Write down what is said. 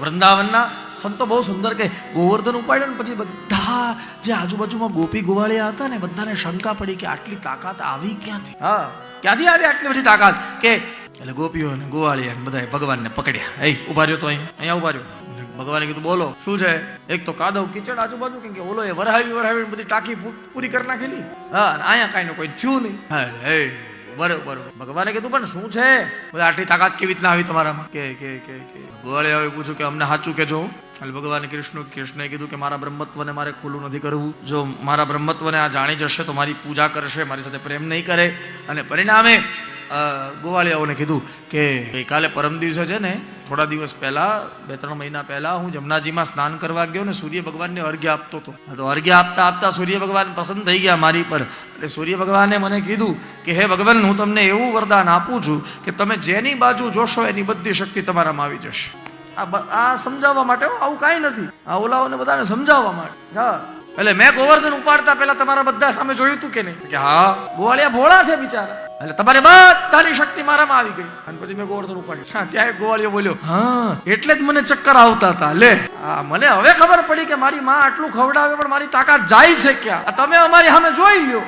વૃંદાવનના સંતો બહુ સુંદર કે ગોવર્ધન ઉપાડ્યો ને પછી બધા જે આજુબાજુમાં ગોપી ગોવાળિયા હતા ને બધાને શંકા પડી કે આટલી તાકાત આવી ક્યાંથી? હા ક્યાંથી આવી આટલી બધી તાકાત? કે એટલે ગોપીઓ ને ગોવાળિયા બધાએ ભગવાનને પકડ્યા. એ ઊભા રહ્યો તો અહીં અહીંયા ઊભા રહ્યો. ભગવાને કીધું બોલો શું છે? એક તો કાદવ કિચડ આજુબાજુ કેમ કે ઓલો એ વરહાવી વરહાવી બધી ટાંકી પૂરી કરી નાખેલી. હા અહીંયા કાંઈ નું કોઈ થયું નહીં. હા એ બરોબર. ભગવાને કીધું, પણ શું છે? બોલે આટલી તાકાત કેવી રીતના આવી તમારામાં? કે કે કે કે. ગોવાળિયાએ પૂછ્યું કે, અમને સાચું કેજો એટલે ભગવાન કૃષ્ણ કૃષ્ણે કીધું કે, મારા બ્રહ્મત્વને મારે ખુલ્લું નથી કરવું. જો મારા બ્રહ્મત્વને આ જાણી જશે તો મારી પૂજા કરશે, મારી સાથે પ્રેમ નહીં કરે. અને પરિણામે ગોવાળિયાઓને કીધું કે, ગઈકાલે પરમ દિવસે છે ને થોડા દિવસ પહેલા, બે ત્રણ મહિના પહેલા હું જમનાજીમાં સ્નાન કરવા ગયો ને સૂર્ય ભગવાનને અર્ઘ્ય આપતો હતો. તો અર્ઘ્ય આપતા આપતા સૂર્ય ભગવાન પસંદ થઈ ગયા મારી પર. એટલે સૂર્ય ભગવાને મને કીધું કે, હે ભગવાન, હું તમને એવું વરદાન આપું છું કે તમે જેની બાજુ જોશો એની બધી શક્તિ તમારામાં આવી જશે. આ આ સમજાવવા માટે આવું કાંઈ નથી. આ ઓલાઓને બધાને સમજાવવા માટે. હા. એટલે મેં ગોવર્ધન ઉપાડતા પહેલા તમારા બધા સામે જોયું હતું કે નહીં? કે હા. ગોવાળિયા ભોળા છે બિચારા. એટલે તમારે બધાની શક્તિ મારામાં આવી ગઈ. અને પછી મેં ગોવર્ધન ઉપાડ્યું. હા ત્યાં એક ગોવાળિયો બોલ્યો, હા, એટલે જ મને ચક્કર આવતા હતા. લે. હા, મને હવે ખબર પડી કે મારી માં આટલું ખવડાવે, પણ મારી તાકાત જાય છે ક્યાં? તમે અમારી સામે જોઈ લ્યો.